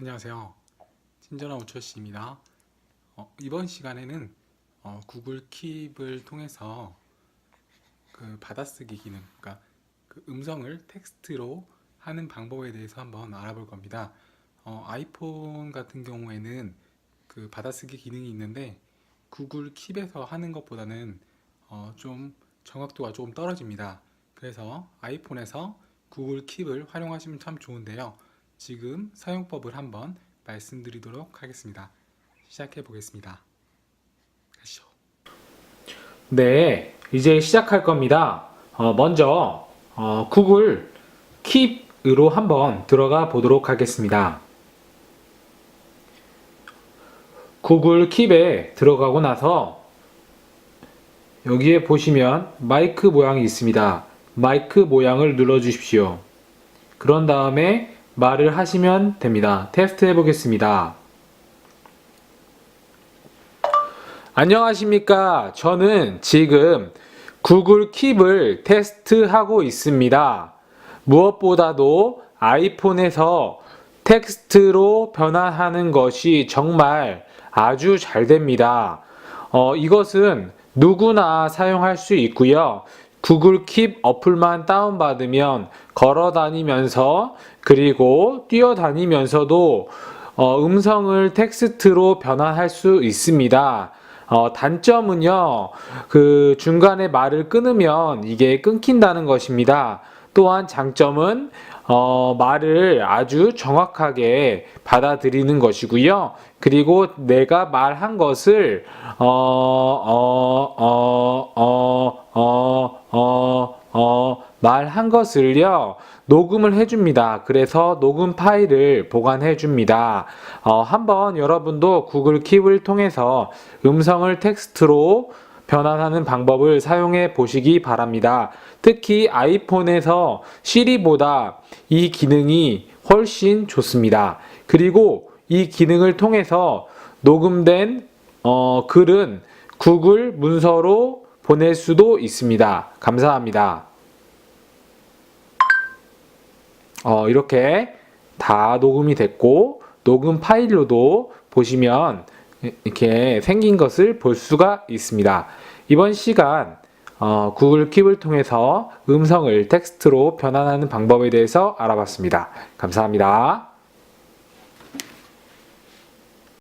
안녕하세요. 친절한 우철씨입니다. 어, 이번 시간에는 어, 구글 킵을 통해서 그 받아쓰기 기능, 그러니까 그 음성을 텍스트로 하는 방법에 대해서 한번 알아볼 겁니다. 어, 아이폰 같은 경우에는 그 받아쓰기 기능이 있는데 구글 킵에서 하는 것보다는 어, 좀 정확도가 조금 떨어집니다. 그래서 아이폰에서 구글 킵을 활용하시면 참 좋은데요. 지금 사용법을 한번 말씀드리도록 하겠습니다. 시작해 보겠습니다. 가시죠. 네, 이제 시작할 겁니다. 어, 먼저 어, 구글 킵으로 한번 들어가 보도록 하겠습니다. 구글 킵에 들어가고 나서 여기에 보시면 마이크 모양이 있습니다. 마이크 모양을 눌러 주십시오. 그런 다음에 말을 하시면 됩니다. 테스트 해 보겠습니다. 안녕하십니까. 저는 지금 구글 킵을 테스트하고 있습니다. 무엇보다도 아이폰에서 텍스트로 변환하는 것이 정말 아주 잘 됩니다. 어, 이것은 누구나 사용할 수 있고요. 구글 킵 어플만 다운받으면 걸어 다니면서 그리고 뛰어 다니면서도 어, 음성을 텍스트로 변환할 수 있습니다. 어, 단점은요, 그 중간에 말을 끊으면 이게 끊긴다는 것입니다. 또한 장점은 어, 말을 아주 정확하게 받아들이는 것이고요. 그리고 내가 말한 것을 어, 어, 어, 어, 어, 어, 어, 말한 것을요, 녹음을 해줍니다. 그래서 녹음 파일을 보관해 줍니다. 어, 한번 여러분도 구글 킵을 통해서 음성을 텍스트로 변환하는 방법을 사용해 보시기 바랍니다. 특히 아이폰에서 시리보다 이 기능이 훨씬 좋습니다. 그리고 이 기능을 통해서 녹음된 어, 글은 구글 문서로 보낼 수도 있습니다. 감사합니다. 어, 이렇게 다 녹음이 됐고 녹음 파일로도 보시면 이렇게 생긴 것을 볼 수가 있습니다. 이번 시간 어, 구글 킵을 통해서 음성을 텍스트로 변환하는 방법에 대해서 알아봤습니다. 감사합니다.